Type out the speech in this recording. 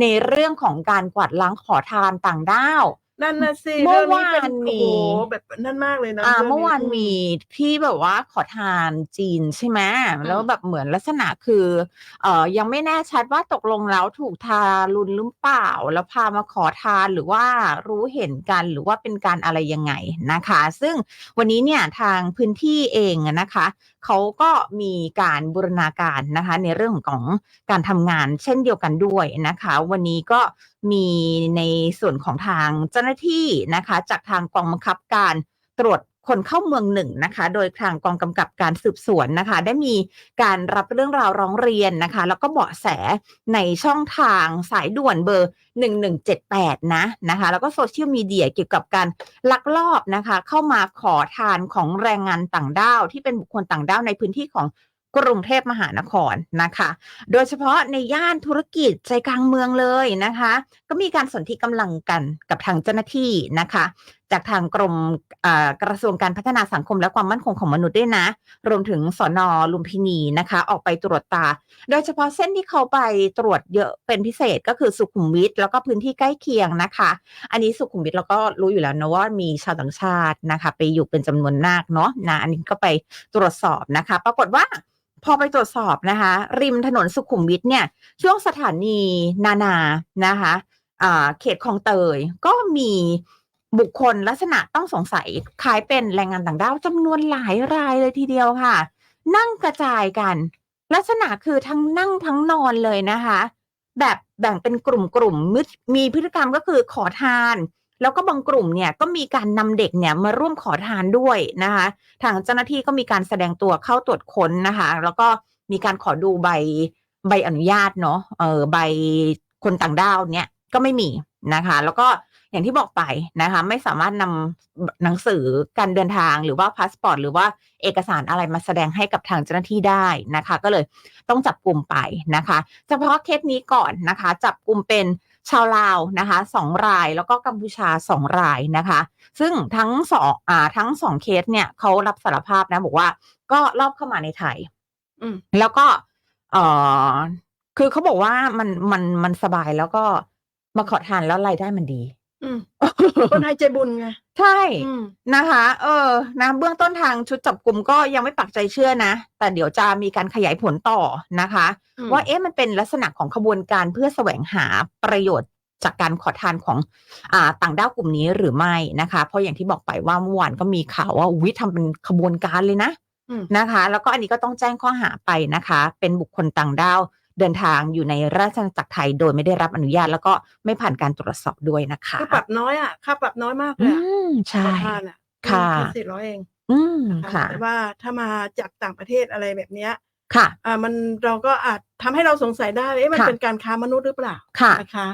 ในเรื่องของการกวาดล้างขอทานต่างด้าว นั่นน่ะสิเมื่อเรื่องนี้เป็นวานมีโอ้โหแบบนั่นมากเลยนะอ่าเรื่องเมื่อวานอืมีที่แบบว่าขอทานจีนใช่ไหมแล้วแบบเหมือนลักษณะคือเอ่อยังไม่แน่ชัดว่าตกลงแล้วถูกทารุณหรือเปล่า แล้วพามาขอทานหรือว่ารู้เห็นกันหรือว่าเป็นการอะไรยังไงนะคะ ซึ่งวันนี้เนี่ยทางพื้นที่เองอะนะคะ เขาก็มีการบูรณาการนะคะในเรื่องของการทำงานเช่นเดียวกันด้วยนะคะ วันนี้ก็มีในส่วนของทางเจ้าหน้าที่นะคะ จากทางกองบังคับการตรวจ คนเข้าเมืองหนึ่งนะคะ โดยทางกองกำกับการสืบสวนนะคะ ได้มีการรับเรื่องราวร้องเรียนนะคะ แล้วก็เบาะแสในช่องทางสายด่วนเบอร์ 1178 นะนะคะ แล้วก็โซเชียลมีเดียเกี่ยวกับการลักลอบนะคะ เข้ามาขอทานของแรงงานต่างด้าว ที่เป็นบุคคลต่างด้าวในพื้นที่ของกรุงเทพมหานครนะคะ โดยเฉพาะในย่านธุรกิจใจกลางเมืองเลยนะคะ ก็มีการสนธิกำลังกันกับทางเจ้าหน้าที่นะคะจากทางกรมกระทรวงการพัฒนาสังคมและความมั่นคงของมนุษย์ด้วยนะ รวมถึงสอนอลุมพินีนะคะ ออกไปตรวจตา โดยเฉพาะเส้นที่เขาไปตรวจเยอะเป็นพิเศษก็คือสุขุมวิทแล้วก็พื้นที่ใกล้เคียงนะคะ อันนี้สุขุมวิทเราก็รู้อยู่แล้วนะว่ามีชาวต่างชาตินะคะ ไปอยู่เป็นจำนวนมากเนาะนะอันนี้ก็ไปตรวจสอบนะคะ ปรากฏว่าพอไปตรวจสอบนะคะ ริมถนนสุขุมวิทเนี่ย ช่วงสถานีนานานะคะเขตคลองเตยก็มี บุคคลลักษณะต้องสงสัยคล้ายเป็นแรงงานต่างด้าวจำนวนหลายรายเลยทีเดียวค่ะ นั่งกระจายกัน ลักษณะคือทั้งนั่งทั้งนอนเลยนะคะ แบบแบ่งเป็นกลุ่มๆมมีพฤติกรรมก็คือขอทาน แล้วก็บางกลุ่มเนี่ยก็มีการนำเด็กเนี่ยมาร่วมขอทานด้วยนะคะ ทางเจ้าหน้าที่ก็มีการแสดงตัวเข้าตรวจค้นนะคะ แล้วก็มีการขอดูใบใบอนุญาตเนาะเออใบคนต่างด้าวเนี่ยก็ไม่มี นะคะ แล้วก็อย่างที่บอกไปนะคะ ไม่สามารถนำหนังสือการเดินทางหรือว่าพาสปอร์ตหรือว่าเอกสารอะไรมาแสดงให้กับทางเจ้าหน้าที่ได้นะคะ ก็เลยต้องจับกลุ่มไปนะคะ เฉพาะเคสนี้ก่อนนะคะ จับกลุ่มเป็นชาวลาวนะคะสองรายแล้วก็กัมพูชาสองรายนะคะ ซึ่งทั้งสองอ่าทั้งสองเคสเนี่ยเขารับสารภาพนะบอกว่าก็รอบเข้ามาในไทยอืมแล้วก็เออคือเขาบอกว่ามันมันมันสบายแล้วก็ มาขอทานแล้วรายได้มันดี อืมคนไทยใจบุญไงใช่อืมนะคะ เออ นะเบื้องต้นทางชุดจับกลุ่มก็ยังไม่ปักใจเชื่อนะ แต่เดี๋ยวจะมีการขยายผลต่อนะคะอืมว่าเอ๊ะมันเป็นลักษณะของขบวนการเพื่อแสวงหาประโยชน์จากการขอทานของอ่าต่างด้าวกลุ่มนี้หรือไม่นะคะ เพราะอย่างที่บอกไปว่าเมื่อวานก็มีข่าวว่าวิทำเป็นขบวนการเลยนะอืมนะคะ แล้วก็อันนี้ก็ต้องแจ้งข้อหาไปนะคะ เป็นบุคคลต่างด้าว เดินทางอยู่ในราชอาณาจักรไทยโดยไม่ได้รับอนุญาตแล้วก็ไม่ผ่านการตรวจสอบด้วยนะคะคือปรับน้อยอะค่าปรับน้อยมากเลอืยอะมใช่ขอทานอะค่ะ สี่ร้อยเองอืมนะคะค่ะ แต่ว่าถ้ามาจากต่างประเทศอะไรแบบเนี้ยค่ะ อ่ามันเราก็อาจทำให้เราสงสัยได้ว่าเอ๊ะมันค่ะ เป็นการค้ามนุษย์หรือเปล่าค่ะ นะคะ